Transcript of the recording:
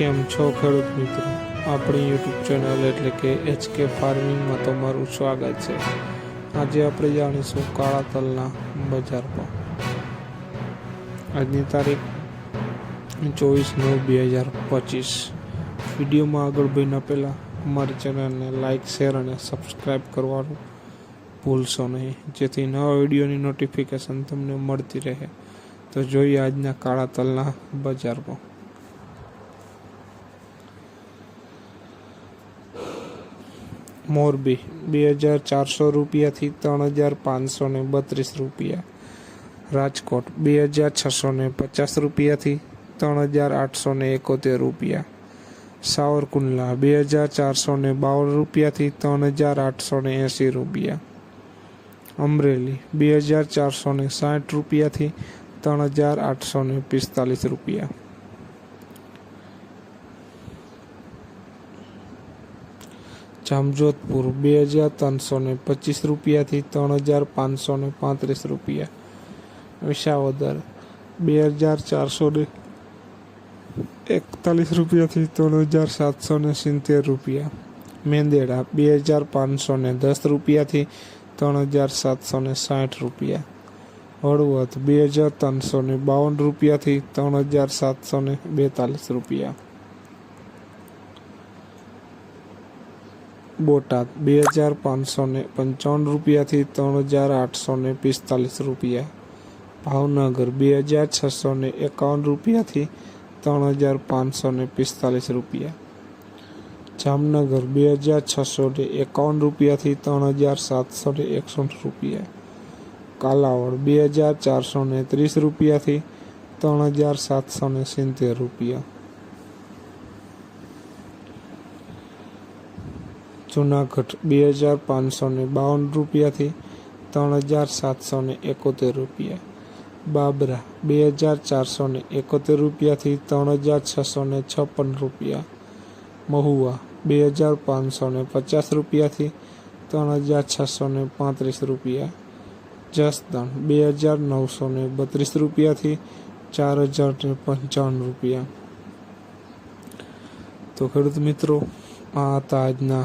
કેમ છો ખેડૂત મિત્રો? આપણી યુટ્યુબ ચેનલ એટલે કે એચકે ફાર્મિંગમાં તમારું સ્વાગત છે. આજે આપણે જાણીશું કાળા તલના બજાર પર આજની તારીખ ચોવીસ નવ બે હજાર પચીસ. વિડીયોમાં આગળ ભઈના પહેલાં અમારી ચેનલને લાઇક શેર અને સબસ્ક્રાઈબ કરવાનું ભૂલશો નહીં. જેથી નવા વિડીયોની નોટિફિકેશન તમને મળતી રહે. તો જોઈએ આજના કાળા તલના બજાર મોરબી, બે હજાર ચારસો રૂપિયાથી ત્રણ હજાર પાંચસો ને બત્રીસ રૂપિયા. રાજકોટ, બે હજાર છસો ને પચાસ રૂપિયાથી ત્રણ હજાર આઠસો ને એકોતેર રૂપિયા. સાવરકુંડલા, બે હજાર ચારસો ને બાવન રૂપિયાથી ત્રણ હજાર આઠસો ને એંસી રૂપિયા. અમરેલી, બે હજાર ચારસો ને સાઠ રૂપિયાથી ત્રણ હજાર આઠસો ને પિસ્તાલીસ રૂપિયા. જામજોધપુર બે હજાર ત્રણસો ને પચીસ રૂપિયાથી ત્રણ હજાર પાંચસો ને પાંત્રીસ રૂપિયા. વિસાવદર બે હજાર ચારસો ને એકતાલીસ રૂપિયાથી ત્રણ હજાર સાતસો ને સિત્તેર રૂપિયા. મેંદેડા બે હજાર પાંચસો ને દસ રૂપિયાથી ત્રણ હજાર સાતસો ને સાઠ રૂપિયા. હળવદ બે હજાર ત્રણસો ને બાવન રૂપિયાથી ત્રણ હજાર સાતસો ને બેતાલીસ રૂપિયા. બોટાદ, બે હજાર પાંચસો ને પંચાવન રૂપિયાથી ત્રણ હજાર આઠસો ને પિસ્તાલીસ રૂપિયા. ભાવનગર, બે હજાર છસો ને એકાવન રૂપિયાથી ત્રણ હજાર પાંચસો ને પિસ્તાલીસ રૂપિયા. જામનગર, બે હજાર છસો ને એકાવન રૂપિયાથી ત્રણ હજાર સાતસો ને એકસઠ રૂપિયા. કાલાવડ, બે હજાર ચારસો ને ત્રીસ રૂપિયાથી ત્રણ હજાર સાતસો ને સિત્તેર રૂપિયા. જુનાગઢ બે હજાર પાંચસો ને બાવન રૂપિયાથી ત્રણ હજાર સાતસો ને એકોતેર રૂપિયા. બાબરા બે હજાર ચારસો ને એકોતેર રૂપિયાથી ત્રણ હજાર છસો ને છપ્પન રૂપિયા. મહુવા બે હજાર પાંચસો ને પચાસ રૂપિયાથી ત્રણ હજાર છસો ને પાંત્રીસ રૂપિયા. જસદણ બે હજાર નવસો ને બત્રીસ રૂપિયાથી ચાર હજાર ને પંચાવન રૂપિયા. તો ખેડૂત મિત્રો, આ હતા આજના